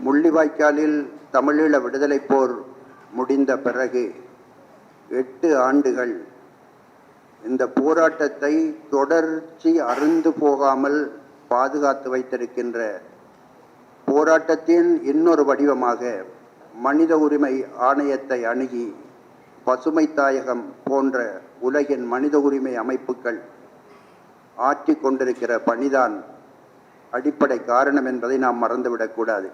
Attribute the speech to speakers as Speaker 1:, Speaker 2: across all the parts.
Speaker 1: முள்ளிவாய்க்காலில் தமிழீழ விடுதலை போர் முடிந்த பிறகு எட்டு ஆண்டுகள் இந்த போராட்டத்தை தொடர்ச்சி அருந்து போகாமல் பாதுகாத்து வைத்திருக்கின்ற போராட்டத்தின் இன்னொரு வடிவமாக மனித உரிமை ஆணையத்தை அணுகி பசுமை தாயகம் போன்ற உலகின் மனித உரிமை அமைப்புகள் ஆற்றி கொண்டிருக்கிற பணிதான் அடிப்படை காரணம் என்பதை நாம் மறந்துவிடக்கூடாது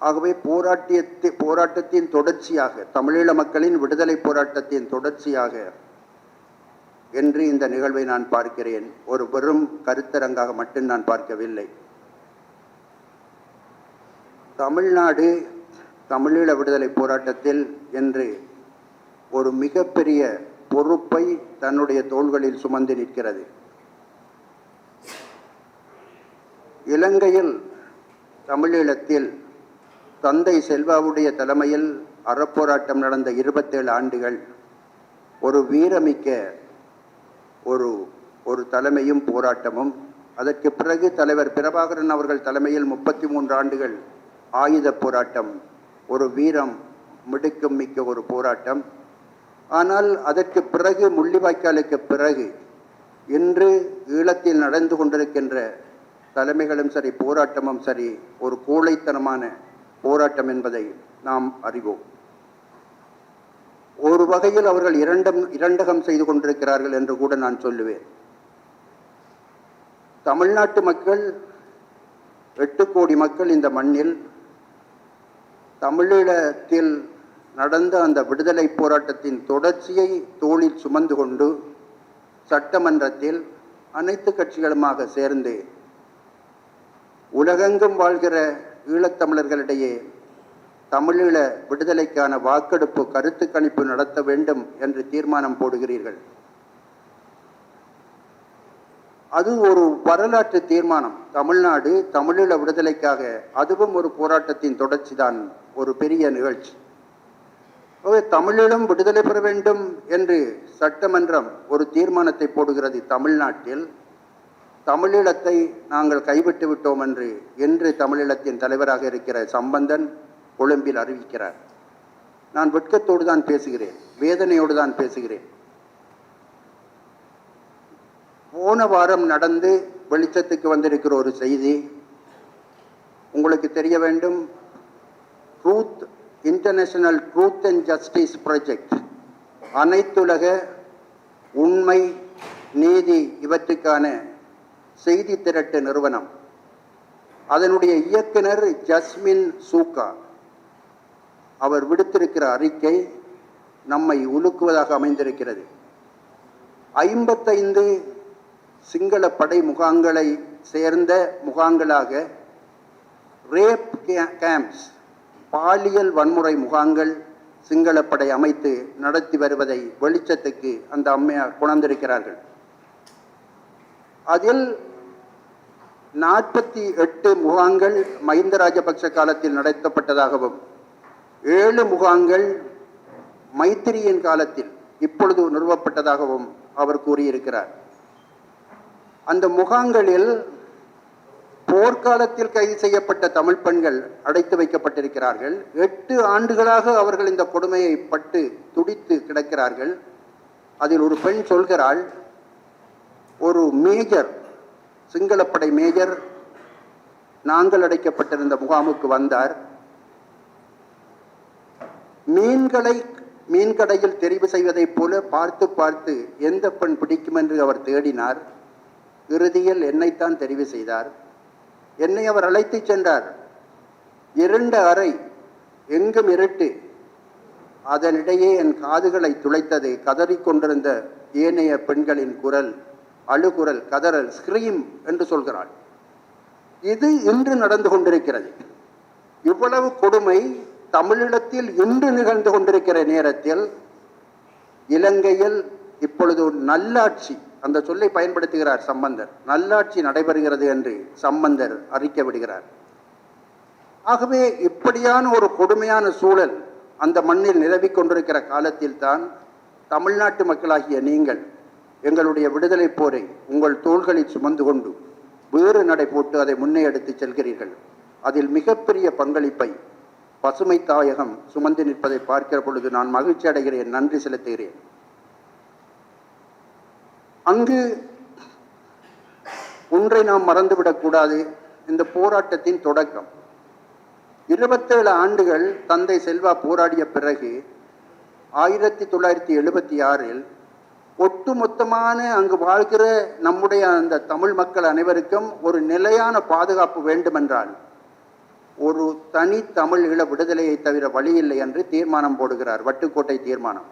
Speaker 1: ஆகவே போராட்டியத்தை போராட்டத்தின் தொடர்ச்சியாக தமிழீழ மக்களின் விடுதலை போராட்டத்தின் தொடர்ச்சியாக என்று இந்த நிகழ்வை நான் பார்க்கிறேன். ஒரு வெறும் கருத்தரங்காக மட்டும் நான் பார்க்கவில்லை. தமிழ்நாடு தமிழீழ விடுதலை போராட்டத்தில் என்று ஒரு மிகப்பெரிய பொறுப்பை தன்னுடைய தோள்களில் சுமந்து நிற்கிறது. இலங்கையில் தமிழீழத்தில் தந்தை செல்வாவுடைய தலைமையில் அறப்போராட்டம் நடந்த இருபத்தேழு ஆண்டுகள். ஒரு வீரமிக்க ஒரு ஒரு தலைமையும் போராட்டமும். அதற்கு பிறகு தலைவர் பிரபாகரன் அவர்கள் தலைமையில் முப்பத்தி மூன்று ஆண்டுகள் ஆயுத போராட்டம் ஒரு வீரம் மிடுக்கும் மிக்க ஒரு போராட்டம். ஆனால் அதற்கு பிறகு முள்ளிவாய்க்காலுக்கு பிறகு இன்று ஈழத்தில் நடந்து கொண்டிருக்கின்ற தலைமைகளும் சரி போராட்டமும் சரி ஒரு கோழைத்தனமான போராட்டம் என்பதை நாம் அறிவோம். ஒரு வகையில் அவர்கள் இரண்டம் இரண்டகம் செய்து கொண்டிருக்கிறார்கள் என்று கூட நான் சொல்லுவேன். தமிழ்நாட்டு மக்கள் எட்டு கோடி மக்கள் இந்த மண்ணில் தமிழீழத்தில் நடந்த அந்த விடுதலை போராட்டத்தின் தொடர்ச்சியை தோளில் சுமந்து கொண்டு சட்டமன்றத்தில் அனைத்து கட்சிகளுமாக சேர்ந்து உலகெங்கும் வாழ்கிற ஈழத்தமிழர்களிடையே தமிழீழ விடுதலைக்கான வாக்கெடுப்பு கருத்து கணிப்பு நடத்த வேண்டும் என்று தீர்மானம் போடுகிறீர்கள். அது ஒரு வரலாற்று தீர்மானம். தமிழ்நாடு தமிழீழ விடுதலைக்காக அதுவும் ஒரு போராட்டத்தின் தொடர்ச்சி தான் ஒரு பெரிய நிகழ்ச்சி. தமிழிலும் விடுதலை பெற வேண்டும் என்று சட்டமன்றம் ஒரு தீர்மானத்தை போடுகிறது தமிழ்நாட்டில். தமிழீழத்தை நாங்கள் கைவிட்டு விட்டோம் என்று என்று தமிழீழத்தின் தலைவராக இருக்கிற சம்பந்தன் கொழும்பில் அறிவிக்கிறார். நான் வெட்கத்தோடு தான் பேசுகிறேன் வேதனையோடு தான் பேசுகிறேன். போன வாரம் நடந்து வெளிச்சத்துக்கு வந்திருக்கிற ஒரு செய்தி உங்களுக்கு தெரிய வேண்டும். Truth international truth and justice project அனைத்துலக உண்மை நீதி இவற்றுக்கான செய்தி திரட்டு நிறுவனம். அதனுடைய இயக்குனர் ஜஸ்மின் சூக்கா. அவர் விடுத்திருக்கிற அறிக்கை நம்மை உலுக்குவதாக அமைந்திருக்கிறது. ஐம்பத்தைந்து சிங்கள படை முகாங்களை சேர்ந்த முகாங்களாக ரேப் கேம்ப்ஸ் பாலியல் வன்முறை முகாங்கள் சிங்களப்படை அமைத்து நடத்தி வருவதை வெளிச்சத்துக்கு அந்த அம்மையார் கொணர்ந்திருக்கிறார்கள். அதில் நாற்பத்தி எட்டு முகாங்கள் மஹிந்த ராஜபக்ஷ காலத்தில் நடத்தப்பட்டதாகவும் ஏழு முகாங்கள் மைத்திரியின் காலத்தில் இப்பொழுது நிறுவப்பட்டதாகவும் அவர் கூறியிருக்கிறார். அந்த முகாங்களில் போர்க்காலத்தில் கைது செய்யப்பட்ட தமிழ் பெண்கள் அடைத்து வைக்கப்பட்டிருக்கிறார்கள். எட்டு ஆண்டுகளாக அவர்கள் இந்த கொடுமையை பட்டு துடித்து கிடக்கிறார்கள். அதில் ஒரு பெண் சொல்கிறாள் ஒரு மேஜர் சிங்களப்படை மேஜர் நாங்கள் அடைக்கப்பட்டிருந்த முகாமுக்கு வந்தார். மீன்களை மீன்கடையில் தெரிவு செய்வதைப் போல பார்த்து பார்த்து எந்த பெண் பிடிக்கும் என்று அவர் தேடினார். இறுதியில் என்னைத்தான் தெரிவு செய்தார். என்னை அவர் அழைத்துச் சென்றார். இரண்டு அறை எங்கும் இருட்டு. அதனிடையே என் காதுகளை துளைத்தது கதறிக்கொண்டிருந்த ஏனைய பெண்களின் குரல். அழுகுரல் கதறல் ஸ்கிரீம் என்று சொல்கிறாள். இது இன்று நடந்து கொண்டிருக்கிறது. இவ்வளவு கொடுமை தமிழிடத்தில் இன்று நிகழ்ந்து கொண்டிருக்கிற நேரத்தில் இலங்கையில் இப்பொழுது ஒரு நல்லாட்சி அந்த சொல்லை பயன்படுத்துகிறார் சம்பந்தர். நல்லாட்சி நடைபெறுகிறது என்று சம்பந்தர் அறிக்கை விடுகிறார். ஆகவே இப்படியான ஒரு கொடுமையான சூழல் அந்த மண்ணில் நிலவிக் கொண்டிருக்கிற காலத்தில் தான் தமிழ்நாட்டு மக்களாகிய நீங்கள் எங்களுடைய விடுதலை போரை உங்கள் தோள்களில் சுமந்து கொண்டு வேறு நடை போட்டு அதை முன்னே எடுத்து செல்கிறீர்கள். அதில் மிகப்பெரிய பங்களிப்பை பசுமை தாயகம் சுமந்து நிற்பதை பார்க்கிற பொழுது நான் மகிழ்ச்சி அடைகிறேன். நன்றி செலுத்துகிறேன். அங்கு ஒன்றை நாம் மறந்துவிடக்கூடாது இந்த போராட்டத்தின் தொடக்கம். இருபத்தேழு ஆண்டுகள் தந்தை செல்வா போராடிய பிறகு ஆயிரத்தி தொள்ளாயிரத்தி எழுபத்தி ஆறில் ஒட்டுமொத்தமான அங்கு வாழ்கிற நம்முடைய அந்த தமிழ் மக்கள் அனைவருக்கும் ஒரு நிலையான பாதுகாப்பு வேண்டுமென்றால் ஒரு தனி தமிழ் ஈழ விடுதலையை தவிர வழியில்லை என்று தீர்மானம் போடுகிறார் வட்டுக்கோட்டை தீர்மானம்.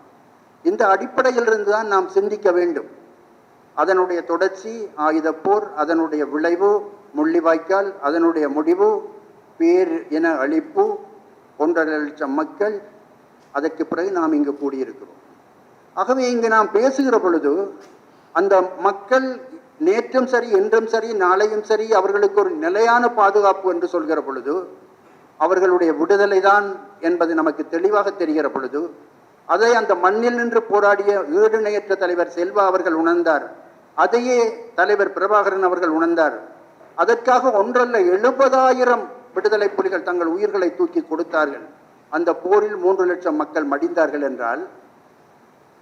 Speaker 1: இந்த அடிப்படையிலிருந்து தான் நாம் சிந்திக்க வேண்டும். அதனுடைய தொடர்ச்சி ஆயுதப்போர் அதனுடைய விளைவு முள்ளிவாய்க்கால் அதனுடைய முடிவு பேர் என அழிப்பு ஒன்றரை லட்சம் மக்கள் அதற்கு பிறகு நாம் இங்கு கூடியிருக்கிறோம். ஆகவே இங்கு நாம் பேசுகிற பொழுது அந்த மக்கள் நேற்றும் சரி இன்றும் சரி நாளையும் சரி அவர்களுக்கு ஒரு நிலையான பாதுகாப்பு என்று சொல்கிற பொழுது அவர்களுடைய விடுதலை தான் என்பது நமக்கு தெளிவாக தெரிகிற பொழுது அதை அந்த மண்ணில் நின்று போராடிய ஈடுணையற்ற தலைவர் செல்வா அவர்கள் உணர்ந்தார். அதையே தலைவர் பிரபாகரன் அவர்கள் உணர்ந்தார். அதற்காக ஒன்றல்ல எழுபதாயிரம் விடுதலை புலிகள் தங்கள் உயிர்களை தூக்கி கொடுத்தார்கள். அந்த போரில் மூன்று லட்சம் மக்கள் மடிந்தார்கள் என்றால்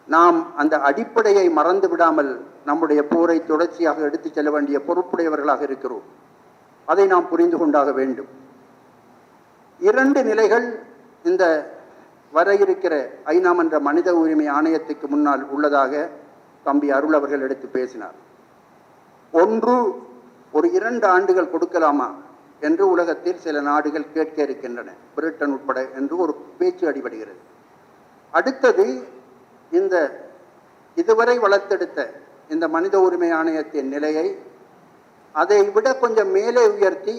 Speaker 1: நாம் அந்த அடிப்படையை மறந்து விடாமல் நம்முடைய போரை தொடர்ச்சியாக எடுத்துச் செல்ல வேண்டிய பொறுப்புடையவர்களாக இருக்கிறோம். அதை நாம் புரிந்து கொண்டாக வேண்டும். இரண்டு நிலைகள் இந்த வர இருக்கிற ஐநா மன்ற மனித உரிமை ஆணையத்துக்கு முன்னால் உள்ளதாக தம்பி அருள் அவர்கள் எடுத்து பேசினார். ஒன்று ஒரு இரண்டு ஆண்டுகள் கொடுக்கலாமா என்று உலகத்தில் சில நாடுகள் கேட்க இருக்கின்றன. பிரிட்டன் உட்பட என்று ஒரு பேச்சு அடிபடுகிறது. அடுத்தது இந்த இதுவரை வளர்த்தெடுத்த இந்த மனித உரிமை ஆணையத்தின் நிலையை அதை விட கொஞ்சம் மேலே உயர்த்தி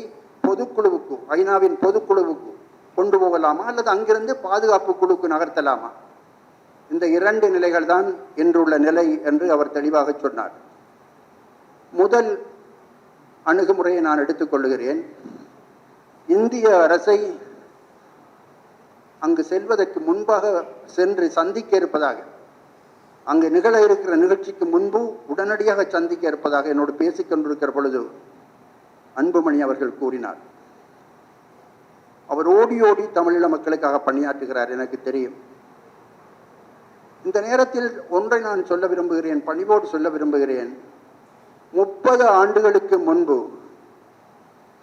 Speaker 1: பொதுக்குழுவுக்கு ஐநாவின் பொதுக்குழுவுக்கு கொண்டு போகலாமா? அல்லது அங்கிருந்து பாதுகாப்பு குழுக்கு நகர்த்தலாமா? இந்த இரண்டு நிலைகள் தான் இன்றுள்ள நிலை என்று அவர் தெளிவாக சொன்னார். முதல் அணுகுமுறையை நான் எடுத்துக்கொள்கிறேன் இந்திய அரசை அங்கு செல்வதற்கு முன்பாக சென்று சந்திக்க இருப்பதாக அங்கு நிகழ இருக்கிற நிகழ்ச்சிக்கு முன்பு உடனடியாக சந்திக்க இருப்பதாக என்னோடு பேசிக் கொண்டிருக்கிற பொழுது அன்புமணி அவர்கள் கூறினார். அவர் ஓடி ஓடி தமிழீழ மக்களுக்காக பணியாற்றுகிறார் எனக்கு தெரியும். இந்த நேரத்தில் ஒன்றை நான் சொல்ல விரும்புகிறேன் பணிவோடு சொல்ல விரும்புகிறேன். முப்பது ஆண்டுகளுக்கு முன்பு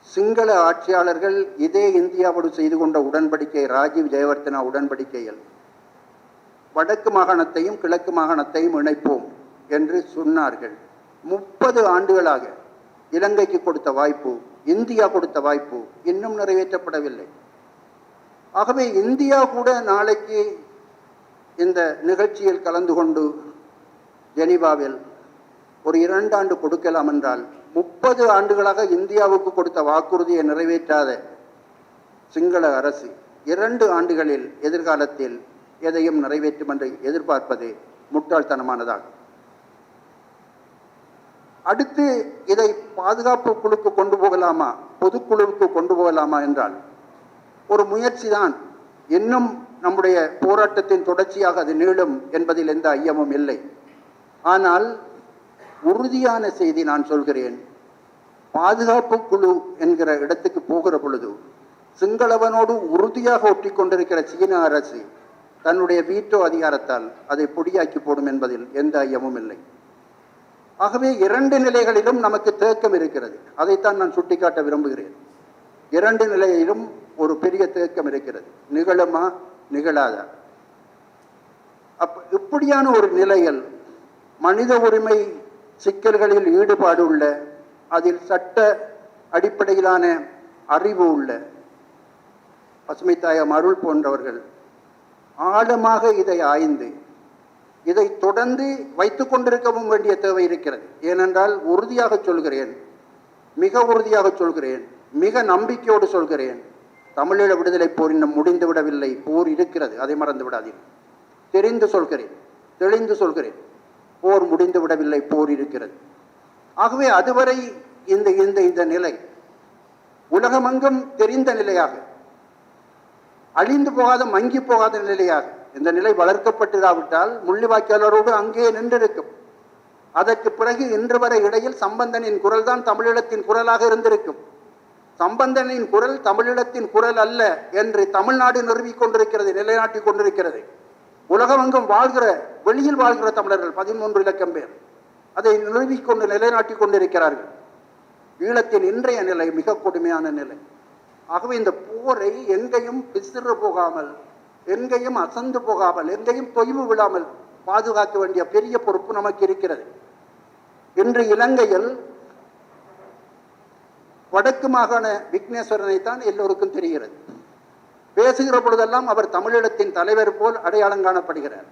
Speaker 1: சிங்கள ஆட்சியாளர்கள் இதே இந்தியாவோடு செய்து கொண்ட உடன்படிக்கை ராஜீவ் ஜெயவர்த்தனா உடன்படிக்கையில் வடக்கு மாகாணத்தையும் கிழக்கு மாகாணத்தையும் இணைப்போம் என்று சொன்னார்கள். முப்பது ஆண்டுகளாக இலங்கைக்கு கொடுத்த வாய்ப்பு இந்தியா கொடுத்த வாய்ப்பு இன்னும் நிறைவேற்றப்படவில்லை. ஆகவே இந்தியா கூட நாளைக்கு இந்த நிகழ்ச்சியில் கலந்து கொண்டு ஜெனீவாவில் ஒரு இரண்டு ஆண்டு கொடுக்கலாம் என்றால் முப்பது ஆண்டுகளாக இந்தியாவுக்கு கொடுத்த வாக்குறுதியை நிறைவேற்றாத சிங்கள அரசு இரண்டு ஆண்டுகளில் எதிர்காலத்தில் எதையும் நிறைவேற்றும் என்று எதிர்பார்ப்பது முட்டாள்தனமானதாகும். அடுத்து இதை பாதுகாப்பு குழுக்கு கொண்டு போகலாமா? பொதுக்குழுவுக்கு கொண்டு போகலாமா என்றால் ஒரு முயற்சி தான் இன்னும் நம்முடைய போராட்டத்தின் தொடர்ச்சியாக அது நீளும் என்பதில் எந்த ஐயமும் இல்லை. ஆனால் உறுதியான செய்தி நான் சொல்கிறேன். பாதுகாப்பு குழு என்கிற இடத்துக்கு போகிற பொழுது சிங்களவனோடு உறுதியாக ஒட்டி கொண்டிருக்கிற சீன அரசு தன்னுடைய வீட்டோ அதிகாரத்தால் அதை பொடியாக்கி போடும் என்பதில் எந்த ஐயமும் இல்லை. ஆகவே இரண்டு நிலைகளிலும் நமக்கு தேக்கம் இருக்கிறது. அதைத்தான் நான் சுட்டிக்காட்ட விரும்புகிறேன். இரண்டு நிலையிலும் ஒரு பெரிய தேக்கம் இருக்கிறது. நிகழுமா? நிகழாதா? அப்ப இப்படியான ஒரு நிலையில் மனித உரிமை சிக்கல்களில் ஈடுபாடு உள்ள அதில் சட்ட அடிப்படையிலான அறிவு உள்ள பசுமை தாயம் அருள் போன்றவர்கள் ஆழமாக இதை ஆய்ந்து இதை தொடர்ந்து வைத்து கொண்டிருக்கவும் வேண்டிய தேவை இருக்கிறது. ஏனென்றால் உறுதியாக சொல்கிறேன் மிக உறுதியாக சொல்கிறேன் மிக நம்பிக்கையோடு சொல்கிறேன். தமிழீழ விடுதலை போர் இன்னும் முடிந்து விடவில்லை போர் இருக்கிறது அதை மறந்து விடாதீர்கள். தெரிந்து சொல்கிறேன் தெளிந்து சொல்கிறேன் போர் முடிந்து விடவில்லை போர் இருக்கிறது. ஆகவே அதுவரை இந்த இந்த இந்த நிலை உலகமெங்கும் தெரிந்த நிலையாக அழிந்து போகாத மங்கி போகாத நிலையாக. இந்த நிலை வளர்க்கப்பட்டிராவிட்டால் முள்ளிவாய்க்காலரோடு அங்கே நின்றிருக்கும். அதற்கு பிறகு இன்று வரை இடையில் சம்பந்தனின் குரல் தான் தமிழீழத்தின் குரலாக இருந்திருக்கும். சம்பந்தனின் குரல் தமிழீழத்தின் குரல் அல்ல என்று தமிழ்நாடு நிறுவிக் கொண்டிருக்கிறது நிலைநாட்டிக் கொண்டிருக்கிறது. உலகமெங்கும் வாழ்கிற வெளியில் வாழ்கிற தமிழர்கள் பதிமூன்று இலக்கம் பேர். அதை நிறுவிக்கொண்டு நிலைநாட்டி நிலைநாட்டிக் கொண்டிருக்கிறார்கள். ஈழத்தின் இன்றைய நிலை மிக கொடுமையான நிலை. ஆகவே இந்த போரை எங்கேயும் பிசிறு போகாமல் எங்கேயும் அசந்து போகாமல் எங்கேயும் தொய்வு விழாமல் பாதுகாக்க வேண்டிய பெரிய பொறுப்பு நமக்கு இருக்கிறது. இன்று இலங்கையில் வடக்கு மாகாண விக்னேஸ்வரனை தான் எல்லோருக்கும் தெரிகிறது. பேசுகிற பொழுதெல்லாம் அவர் தமிழீழத்தின் தலைவர் போல் அடையாளம் காணப்படுகிறார்.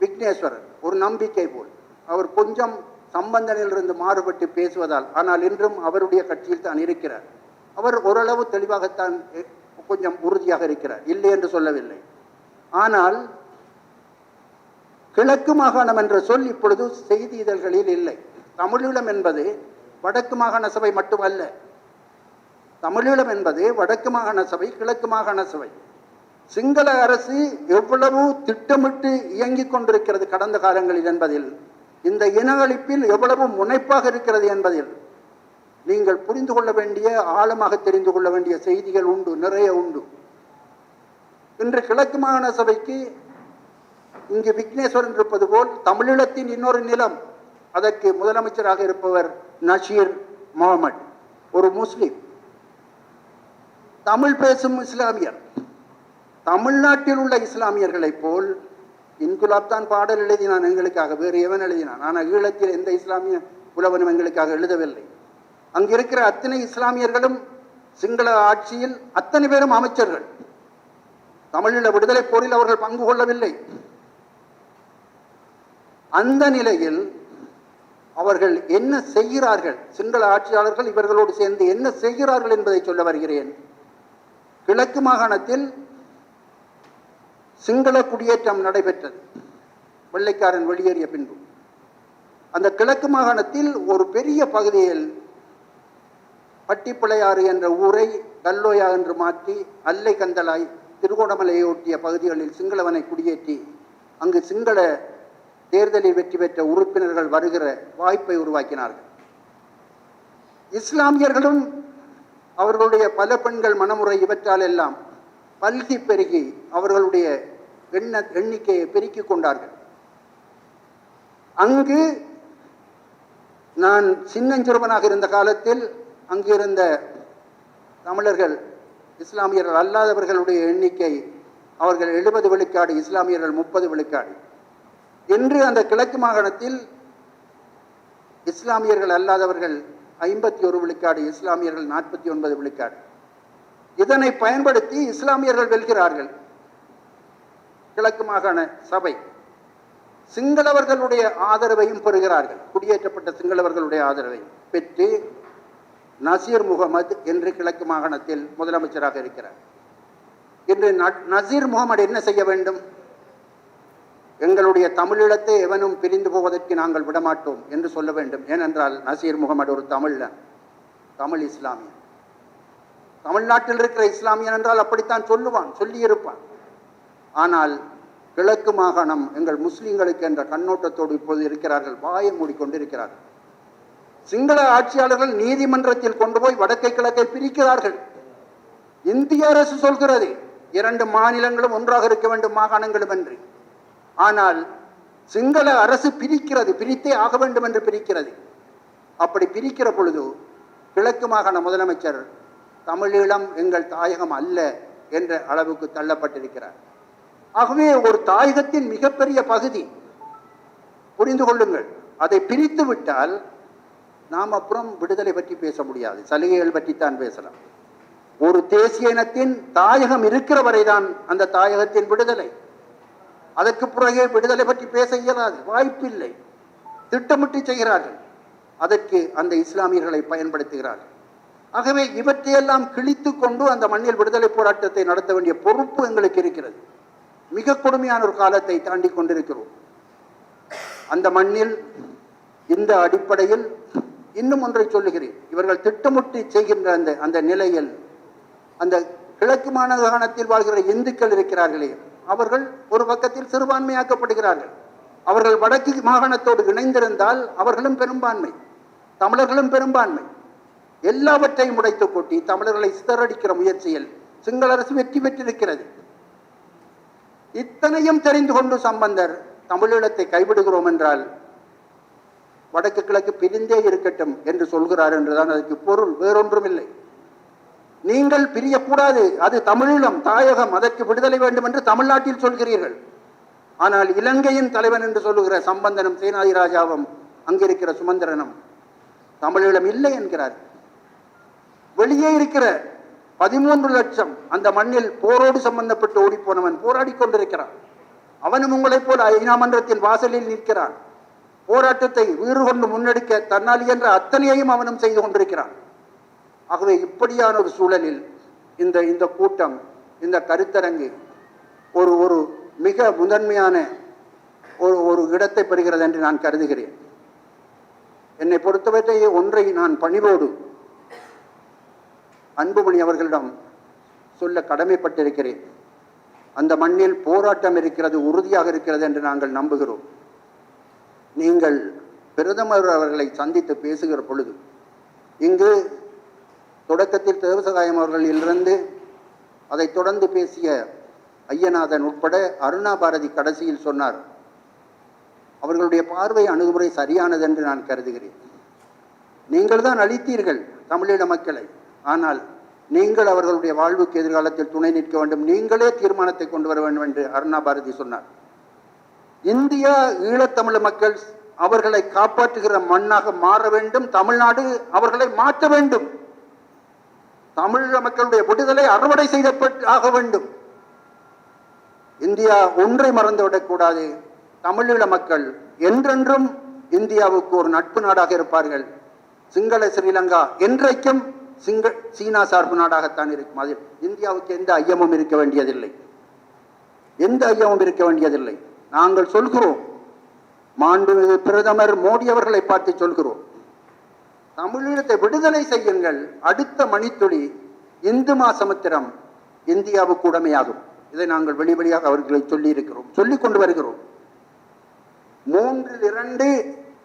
Speaker 1: விக்னேஸ்வரர் ஒரு நம்பிக்கை போல். அவர் கொஞ்சம் சம்பந்தனிலிருந்து மாறுபட்டு பேசுவதால் ஆனால் இன்றும் அவருடைய கட்சியில் தான் இருக்கிறார். அவர் ஓரளவு தெளிவாகத்தான் கொஞ்சம் உறுதியாக இருக்கிறார். இல்லை என்று சொல்லவில்லை. ஆனால் கிழக்கு மாகாணம் என்ற சொல் இப்பொழுது செய்தி இதழ்களில் இல்லை. தமிழீழம் என்பது வடக்கு மாகாண சபை மட்டுமல்ல. தமிழீழம் என்பது வடக்கு மாகாண சபை கிழக்கு மாகாண சபை. சிங்கள அரசு எவ்வளவு திட்டமிட்டு இயங்கிக் கொண்டிருக்கிறது கடந்த காலங்களில் என்பதில் இந்த இன அழிப்பில் எவ்வளவு முனைப்பாக இருக்கிறது என்பதில் நீங்கள் புரிந்து கொள்ள வேண்டிய ஆழமாக தெரிந்து கொள்ள வேண்டிய செய்திகள் உண்டு நிறைய உண்டு. இன்று கிழக்கு மாகாண சபைக்கு இங்கு விக்னேஸ்வரன் இருப்பது போல் தமிழீழத்தின் இன்னொரு நிலம் அதற்கு முதலமைச்சராக இருப்பவர் நஷீர் முகமது ஒரு முஸ்லிம். தமிழ் பேசும் இஸ்லாமியர் தமிழ்நாட்டில் உள்ள இஸ்லாமியர்களைப் போல் இன்குலாப் தான் பாடல் எழுதினான் எங்களுக்காக வேறு எவன் எழுதினான்? ஆனால் ஈழத்தில் எந்த இஸ்லாமிய புலவனும் எங்களுக்காக எழுதவில்லை. அங்கு இருக்கிற அத்தனை இஸ்லாமியர்களும் சிங்கள ஆட்சியில் அத்தனை பேரும் அமைச்சர்கள். தமிழீழ விடுதலை போரில் அவர்கள் பங்கு கொள்ளவில்லை. அந்த நிலையில் அவர்கள் என்ன செய்கிறார்கள்? சிங்கள ஆட்சியாளர்கள் இவர்களோடு சேர்ந்து என்ன செய்கிறார்கள் என்பதை சொல்ல வருகிறேன். கிழக்கு மாகாணத்தில் சிங்கள குடியேற்றம் நடைபெற்றது. வெள்ளைக்காரன் வெளியேறிய பின்பு. அந்த கிழக்கு மாகாணத்தில் ஒரு பெரிய பகுதியில் பட்டிப்பிள்ளையாறு என்ற ஊரை கல்லோயா என்று மாற்றி அல்லை கந்தலாய் திருகோணமலையை ஒட்டிய பகுதிகளில் சிங்களவனை குடியேற்றி அங்கு சிங்கள தேர்தலில் வெற்றி பெற்ற உறுப்பினர்கள் வருகிற வாய்ப்பை உருவாக்கினார்கள். இஸ்லாமியர்களும் அவர்களுடைய பல பெண்கள் மனமுறை இவற்றால் எல்லாம் பல்கி பெருகி அவர்களுடைய எண்ண எண்ணிக்கையை பெருக்கிக் கொண்டார்கள். அங்கு நான் சின்னஞ்சிறுவனாக இருந்த காலத்தில் அங்கிருந்த தமிழர்கள் இஸ்லாமியர்கள் அல்லாதவர்களுடைய எண்ணிக்கை அவர்கள் எழுபது விழுக்காடு இஸ்லாமியர்கள் முப்பது விழுக்காடு. இன்று அந்த கிழக்கு மாகாணத்தில் இஸ்லாமியர்கள் அல்லாதவர்கள் ஐம்பத்தி ஒரு விழுக்காடு இஸ்லாமியர்கள் நாற்பத்தி ஒன்பது விழுக்காடு. இதனை பயன்படுத்தி இஸ்லாமியர்கள் வெல்கிறார்கள். கிழக்கு மாகாண சபை சிங்களவர்களுடைய ஆதரவையும் பெறுகிறார்கள். குடியேற்றப்பட்ட சிங்களவர்களுடைய ஆதரவை பெற்று நசீர் முகமது என்று கிழக்கு மாகாணத்தில் முதலமைச்சராக இருக்கிறார். இன்று ந- நசீர் முகமது என்ன செய்ய வேண்டும்? எங்களுடைய தமிழீழத்தை எவனும் பிரிந்து போவதற்கு நாங்கள் விடமாட்டோம் என்று சொல்ல வேண்டும். ஏனென்றால் நசீர் முகமது ஒரு தமிழன் தமிழ் இஸ்லாமியன் தமிழ்நாட்டில் இருக்கிற இஸ்லாமியன் என்றால் அப்படித்தான் சொல்லுவான் சொல்லியிருப்பான். ஆனால் கிழக்கு மாகாணம் எங்கள் முஸ்லிம்களுக்கு என்ற கண்ணோட்டத்தோடு இப்போது இருக்கிறார்கள் வாயை மூடிக்கொண்டு இருக்கிறார்கள். சிங்கள ஆட்சியாளர்கள் நீதிமன்றத்தில் கொண்டு போய் வடக்கை கிழக்கை பிரிக்கிறார்கள். இந்திய அரசு சொல்கிறது இரண்டு மாநிலங்களும் ஒன்றாக இருக்க வேண்டும் மாகாணங்களும் என்று. ஆனால் சிங்கள அரசு பிரிக்கிறது பிரித்தே ஆக வேண்டும் என்று பிரிக்கிறது. அப்படி பிரிக்கிற பொழுது கிழக்கு மாகாண முதலமைச்சர் தமிழீழம் எங்கள் தாயகம் அல்ல என்ற அளவுக்கு தள்ளப்பட்டிருக்கிறார். ஆகவே ஒரு தாயகத்தின் மிகப்பெரிய பகுதி புரிந்து கொள்ளுங்கள் அதை பிரித்து விட்டால் நாம் அப்புறம் விடுதலை பற்றி பேச முடியாது. சலுகைகள் பற்றித்தான் பேசலாம். ஒரு தேசிய இனத்தின் தாயகம் இருக்கிற வரைதான் அந்த தாயகத்தின் விடுதலை. அதற்கு பிறகே விடுதலை பற்றி பேச இயலாது. வாய்ப்பில்லை. திட்டமிட்டு செய்கிறார்கள். அதற்கு அந்த இஸ்லாமியர்களை பயன்படுத்துகிறார்கள். ஆகவே இவற்றையெல்லாம் கிழித்து கொண்டு அந்த மண்ணில் விடுதலை போராட்டத்தை நடத்த வேண்டிய பொறுப்பு எங்களுக்கு இருக்கிறது. மிக கொடுமையான ஒரு காலத்தை தாண்டி கொண்டிருக்கிறோம். அந்த மண்ணில் இந்த அடிப்படையில் இன்னும் ஒன்றை சொல்லுகிறேன். இவர்கள் திட்டமிட்டு செய்கின்ற அந்த அந்த நிலையில் அந்த கிழக்கு மாகாணத்தில் வாழ்கிற இந்துக்கள் இருக்கிறார்களே அவர்கள் ஒரு பக்கத்தில் சிறுபான்மையாக்கப்படுகிறார்கள். அவர்கள் வடக்கு மாகாணத்தோடு இணைந்திருந்தால் அவர்களும் பெரும்பான்மை தமிழர்களும் பெரும்பான்மை. எல்லாவற்றையும் உடைத்து கூட்டி தமிழர்களை சிதறடிக்கிற முயற்சியில் சிங்கள அரசு வெற்றி பெற்றிருக்கிறது. இத்தனையும் தெரிந்து கொண்டு சம்பந்தர் தமிழீழத்தை கைவிடுகிறோம் என்றால் வடக்கு கிழக்கு பிரிந்தே இருக்கட்டும் என்று சொல்கிறார் என்றுதான் அதுக்கு பொருள். வேறொன்றும் இல்லை நீங்கள் பிரியக்கூடாது. அது தமிழீழம் தாயகம் அதற்கு விடுதலை வேண்டும் என்று தமிழ்நாட்டில் சொல்கிறீர்கள். ஆனால் இலங்கையின் தலைவன் என்று சொல்லுகிற சம்பந்தனும் சேனாதி ராஜாவும் அங்கிருக்கிற சுமந்திரனும் தமிழீழம் இல்லை என்கிறார். வெளியே இருக்கிற பதிமூன்று லட்சம் அந்த மண்ணில் போரோடு சம்பந்தப்பட்டு ஓடிப்போனவன் போராடி கொண்டிருக்கிறான். அவனும் உங்களைப் போல ஐநா மன்றத்தின் வாசலில் நிற்கிறான். போராட்டத்தை உயிர் கொண்டு முன்னெடுக்க தன்னால் என்ற அத்தனையையும் அவனும் செய்து கொண்டிருக்கிறான். ஆகவே இப்படியான ஒரு சூழலில் இந்த இந்த கூட்டம் இந்த கருத்தரங்கு ஒரு ஒரு மிக முதன்மையான ஒரு ஒரு இடத்தை பெறுகிறது என்று நான் கருதுகிறேன். என்னை பொறுத்தவரை ஒன்றை நான் பணிவோடு அன்புமணி அவர்களிடம் சொல்ல கடமைப்பட்டிருக்கிறேன். அந்த மண்ணில் போராட்டம் இருக்கிறது உறுதியாக இருக்கிறது என்று நாங்கள் நம்புகிறோம். நீங்கள் பிரதமர் அவர்களை சந்தித்து பேசுகிற பொழுது இங்கு தொடக்கத்தில் தேவசகாயம் அவர்களிலிருந்து அதைத் தொடர்ந்து பேசிய ஐயநாதன் உட்பட அருணா பாரதி கடைசியில் சொன்னார் அவர்களுடைய பார்வை அணுகுமுறை சரியானது என்று நான் கருதுகிறேன். நீங்கள் தான் அழித்தீர்கள் தமிழீழ மக்களை. ஆனால் நீங்கள் அவர்களுடைய வாழ்வுக்கு எதிர்காலத்தில் துணை நிற்க வேண்டும். நீங்களே தீர்மானத்தை கொண்டு வர வேண்டும் என்று அருணா பாரதி சொன்னார். இந்தியா ஈழத்தமிழ் மக்கள் அவர்களை காப்பாற்றுகிற மண்ணாக மாற வேண்டும். தமிழ்நாடு அவர்களை மாற்ற வேண்டும். தமிழ் மக்களுடைய விடுதலை அறுவடை செய்யப்பட்டு ஆக வேண்டும். இந்தியா ஒன்றை மறந்துவிடக்கூடாது தமிழீழ மக்கள் என்றென்றும் இந்தியாவுக்கு ஒரு நட்பு நாடாக இருப்பார்கள். சிங்கள ஸ்ரீலங்கா என்றைக்கும் சிங்க சீனா சார்பு நாடாகத்தான் இருக்கும். அதில் இந்தியாவுக்கு எந்த ஐயமும் இருக்க வேண்டியதில்லை. எந்த ஐயமும் இருக்க வேண்டியதில்லை. நாங்கள் சொல்கிறோம். மாண்புமிகு பிரதமர் மோடி அவர்களை பார்த்து சொல்கிறோம். தமிழீழத்தை விடுதலை செய்யுங்கள். அடுத்த மணித்துளி இந்து மாசமுத்திரம் இந்தியாவுக்கு உடமையாகும். இதை நாங்கள் வெளி அவர்களை அவர்களை சொல்லி சொல்லிக் கொண்டு வருகிறோம். மூன்றில் இரண்டு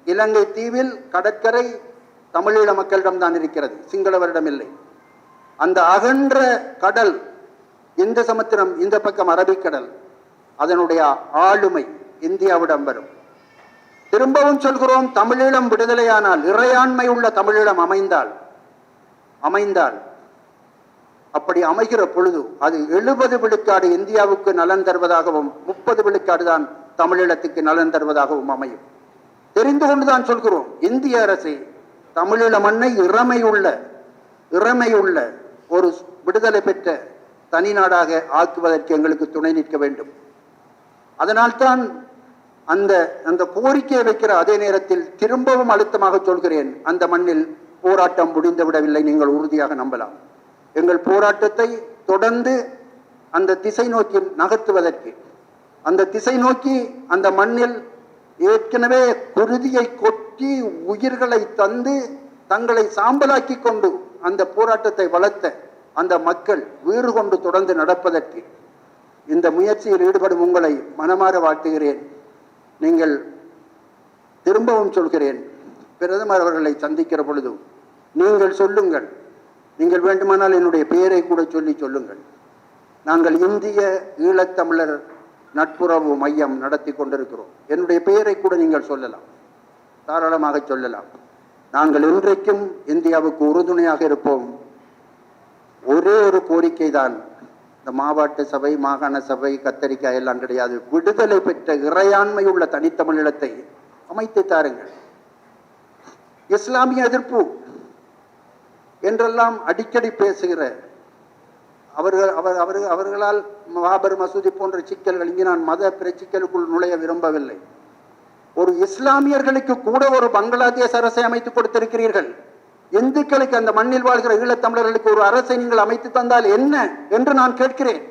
Speaker 1: இலங்கை தீவில் கடற்கரை தமிழீழ மக்களிடம் தான் இருக்கிறது. சிங்களவரிடம் இல்லை. அந்த அகன்ற கடல் இந்த சமுத்திரம் இந்த பக்கம் அரபிக்கடல் அதனுடைய ஆளுமை இந்தியாவிடம் வரும். திரும்பவும் சொல்கிறோம் தமிழீழம் விடுதலையானால் இறையாண்மை உள்ள தமிழீழம் அமைந்தால் அமைந்தால் அப்படி அமைகிற பொழுது அது எழுபது விழுக்காடு இந்தியாவுக்கு நலன் தருவதாகவும் முப்பது விழுக்காடு தான் தமிழீழத்துக்கு நலன் தருவதாகவும் அமையும். தெரிந்து கொண்டுதான் சொல்கிறோம் இந்திய அரசு தமிழீழ மண்ணை இறமையுள்ள இறமையுள்ள ஒரு விடுதலை பெற்ற தனி நாடாக ஆக்குவதற்கு எங்களுக்கு துணை நிற்க வேண்டும். அதனால்தான் அந்த அந்த கோரிக்கையை வைக்கிற அதே நேரத்தில் திரும்பவும் அழுத்தமாக சொல்கிறேன். அந்த மண்ணில் போராட்டம் முடிந்து விடவில்லை நீங்கள் உறுதியாக நம்பலாம். எங்கள் போராட்டத்தை தொடர்ந்து அந்த திசை நோக்கி நகர்த்துவதற்கு அந்த திசை நோக்கி அந்த மண்ணில் ஏற்கனவே குருதியை கொட்டி உயிர்களை தந்து தங்களை சாம்பலாக்கி கொண்டு அந்த போராட்டத்தை வளர்த்த அந்த மக்கள் வீறு கொண்டு தொடர்ந்து நடப்பதற்கு இந்த முயற்சியில் ஈடுபடும் உங்களை மனமாற வாழ்த்துகிறேன். நீங்கள் திரும்பவும் சொல்கிறேன். பிரதமர் அவர்களை சந்திக்கிற பொழுதும் நீங்கள் சொல்லுங்கள். நீங்கள் வேண்டுமானால் என்னுடைய பெயரை கூட சொல்லி சொல்லுங்கள். நாங்கள் இந்திய ஈழத்தமிழர் நட்புறவு மையம் நடத்தி கொண்டிருக்கிறோம். என்னுடைய பெயரை கூட நீங்கள் சொல்லலாம். தாராளமாக சொல்லலாம். நாங்கள் இன்றைக்கும் இந்தியாவுக்கு உறுதுணையாக இருப்போம். ஒரே ஒரு கோரிக்கை தான் இந்த சபை மாகாண சபை கத்தரிக்காய் எல்லாம் கிடையாது. விடுதலை பெற்ற இறையாண்மை உள்ள தனித்தமிழிடத்தை அமைத்து தாருங்கள். இஸ்லாமிய எதிர்ப்பு என்றெல்லாம் அடிக்கடி பேசுகிற அவர்கள் அவர் அவர் அவர்களால் பாபர் மசூதி போன்ற சிக்கல்கள் இங்கே நான் மத பிரச்சிக்கலுக்குள் நுழைய விரும்பவில்லை. ஒரு இஸ்லாமியர்களுக்கு கூட ஒரு பங்களாதேஷ் அரசை அமைத்து கொடுத்திருக்கிறீர்கள். இந்துக்களுக்கு அந்த மண்ணில் வாழ்கிற ஈழத்தமிழர்களுக்கு ஒரு அரசை நீங்கள் அமைத்து தந்தால் என்ன என்று நான் கேட்கிறேன்.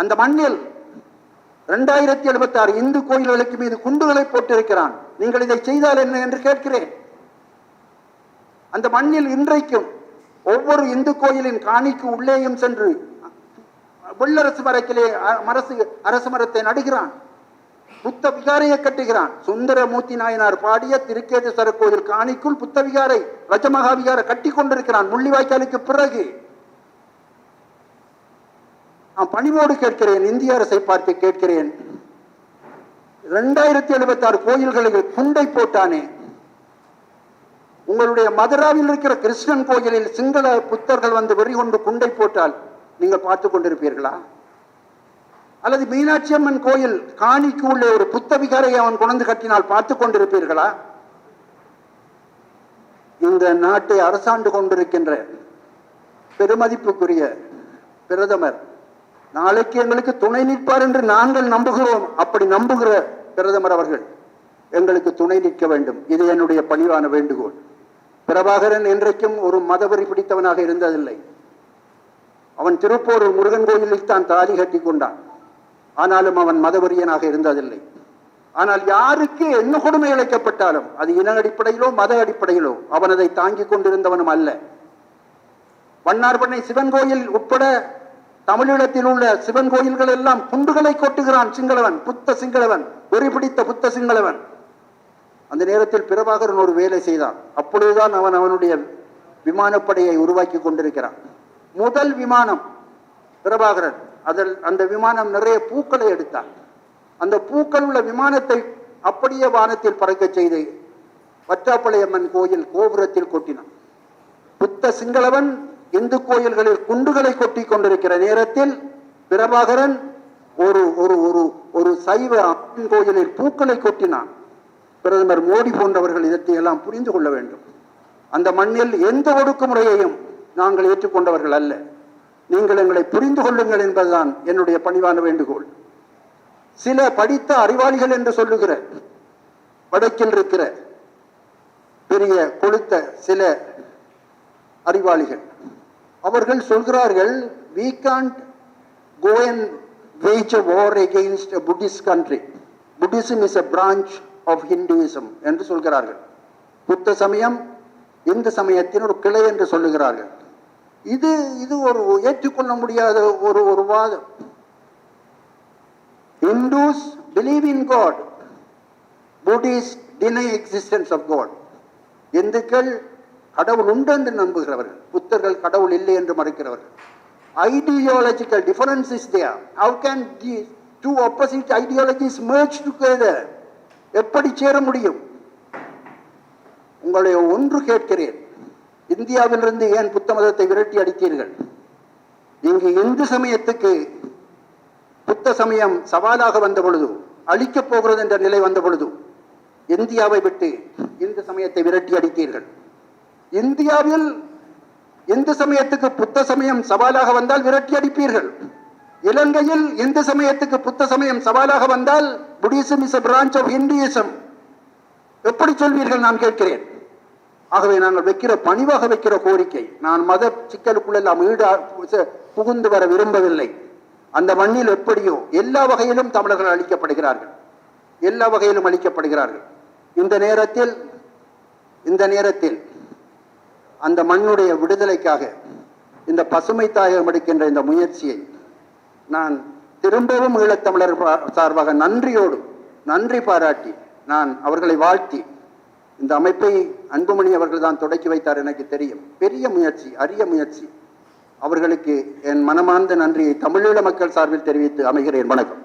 Speaker 1: அந்த மண்ணில் இரண்டாயிரத்தி எழுபத்தி ஆறு இந்து கோயில்களுக்கு மீது குண்டுகளை போட்டிருக்கிறான். நீங்கள் இதை செய்தால் என்ன என்று கேட்கிறேன். அந்த மண்ணில் இன்றைக்கும் ஒவ்வொரு இந்து கோயிலின் காணிக்கு உள்ளேயும் சென்று வெள்ளரசு மரக்கிலே அரசு மரசு அரசு மரத்தை நடுகிறான். புத்த விகாரையை கட்டுகிறான். சுந்தரமூர்த்தி நாயனார் பாடிய திருக்கேதேஸ்வர கோயில் காணிக்குள் புத்த விகாரை ரஜமகா விகாரை கட்டி கொண்டிருக்கிறான் முள்ளிவாய்க்காலுக்கு பிறகு. நான் பணிவோடு கேட்கிறேன் இந்திய அரசை பார்த்து கேட்கிறேன். இரண்டாயிரத்தி எழுபத்தி ஆறு கோயில்களுக்கு குண்டை போட்டானே. உங்களுடைய மதுராவில் இருக்கிற கிருஷ்ணன் கோயிலில் சிங்கள புத்தர்கள் வந்து வெறி கொண்டு குண்டை போட்டால் நீங்கள் பார்த்து கொண்டிருப்பீர்களா? அல்லது மீனாட்சி அம்மன் கோயில் காணிக்கு உள்ள ஒரு புத்த விகாரையை அவன் கொண்டு கட்டினால் பார்த்து கொண்டிருப்பீர்களா? இந்த நாட்டை அரசாண்டு கொண்டிருக்கின்ற பெருமதிப்புக்குரிய பிரதமர் நாளைக்கு எங்களுக்கு துணை நிற்பார் என்று நாங்கள் நம்புகிறோம். அப்படி நம்புகிற பிரதமர் அவர்கள் எங்களுக்கு துணை நிற்க வேண்டும். இது என்னுடைய பணிவான வேண்டுகோள். பிரபாகரன் என்றைக்கும் ஒரு மதவெறி பிடித்தவனாக இருந்ததில்லை. அவன் திருப்போரூர் முருகன் கோயிலில் தான் தாலி கட்டி கொண்டான். ஆனாலும் அவன் மதவெறியனாக இருந்ததில்லை. ஆனால் யாருக்கு என்ன கொடுமை இழைக்கப்பட்டாலும் அது இன அடிப்படையிலோ மத அடிப்படையிலோ அவன் அதை தாங்கிக் கொண்டிருந்தவனும் அல்ல. வண்ணார்பண்ணை சிவன் கோயில் உட்பட தமிழீழத்தில் உள்ள சிவன் கோயில்கள் எல்லாம் குண்டுகளை கொட்டுகிறான் சிங்களவன் புத்த சிங்களவன் வெறி பிடித்த புத்த சிங்களவன். அந்த நேரத்தில் பிரபாகரன் ஒரு வேலை செய்தான். அப்பொழுதுதான் அவன் அவனுடைய விமானப்படையை உருவாக்கி கொண்டிருக்கிறான். முதல் விமானம் பிரபாகரன். அதில் அந்த விமானம் நிறைய பூக்களை எடுத்தார். அந்த பூக்கள் உள்ள விமானத்தை அப்படியே வானத்தில் பறக்கச் செய்து வற்றாப்பளையம்மன் கோயில் கோபுரத்தில் கொட்டினான். புத்த சிங்களவன் இந்து கோயில்களில் குண்டுகளை கொட்டி கொண்டிருக்கிற நேரத்தில் பிரபாகரன் ஒரு ஒரு ஒரு ஒரு சைவ அம்மன் கோயிலில் பூக்களை கொட்டினான். பிரதமர் மோடி போன்றவர்கள் இதத்தை எல்லாம் புரிந்து கொள்ள வேண்டும். அந்த மண்ணில் எந்த ஒடுக்குமுறையையும் நாங்கள் ஏற்றுக்கொண்டவர்கள் அல்ல. நீங்கள் எங்களை புரிந்து கொள்ளுங்கள் என்பதுதான் என்னுடைய பணிவான வேண்டுகோள். சில படித்த அறிவாளிகள் என்று சொல்லுகிற வடக்கில் இருக்கிற பெரிய கொளுத்த சில அறிவாளிகள் அவர்கள் சொல்கிறார்கள் we can't go and wage a war against a Buddhist country. Buddhism is a branch of Hinduism என்று சொல்கிறார்கள். புத்த சமயம் இந்து சமயத்தின் ஒரு கிளை என்று சொல்லுகிறார்கள். இது இது ஒரு ஏற்றுக்கொள்ள முடியாத ஒரு ஒரு வாதம். Hindus believe in God Buddhists deny existence of God இந்துக்கள் கடவுள் உண்டு என்று நம்புகிறவர்கள். புத்தர்கள் கடவுள் இல்லை என்று மறுக்கிறவர்கள். Ideological difference is there how can the two opposite ideologies merge together எப்படி சேர முடியும்? உங்களை ஒன்று கேட்கிறேன். இந்தியாவிலிருந்து ஏன் புத்த மதத்தை விரட்டி அடித்தீர்கள்? இங்கு இந்து சமயத்துக்கு புத்த சமயம் சவாலாக வந்த பொழுது அழிக்கப் போகிறது என்ற நிலை வந்த பொழுது இந்தியாவை விட்டு இந்து சமயத்தை விரட்டி அடித்தீர்கள். இந்தியாவில் இந்து சமயத்துக்கு புத்த சமயம் சவாலாக வந்தால் விரட்டி அடிப்பீர்கள். இலங்கையில் இந்து சமயத்துக்கு புத்த சமயம் சவாலாக வந்தால் Buddhism is branch of of எப்படி சொல்வீர்கள் நான் கேட்கிறேன்? ஆகவே நாங்கள் வைக்கிற பணிவாக வைக்கிற கோரிக்கை நான் மத சிக்கலுக்குள்ளெல்லாம் ஈடா புகுந்து வர விரும்பவில்லை. அந்த மண்ணில் எப்படியோ எல்லா வகையிலும் தமிழர்கள் அளிக்கப்படுகிறார்கள் எல்லா வகையிலும் அளிக்கப்படுகிறார்கள் இந்த நேரத்தில் இந்த நேரத்தில் அந்த மண்ணுடைய விடுதலைக்காக இந்த பசுமை தாயகம் எடுக்கின்ற இந்த முயற்சியை நான் திரும்பவும் ஈழத்தமிழர் சார்பாக நன்றியோடு நன்றி பாராட்டி நான் அவர்களை வாழ்த்தி இந்த அமைப்பை அன்புமணி அவர்கள் தான் தொடக்கி வைத்தார் எனக்கு தெரியும். பெரிய முயற்சி அரிய முயற்சி. அவர்களுக்கு என் மனமார்ந்த நன்றியை தமிழீழ மக்கள் சார்பில் தெரிவித்து அமைகிறேன். வணக்கம்.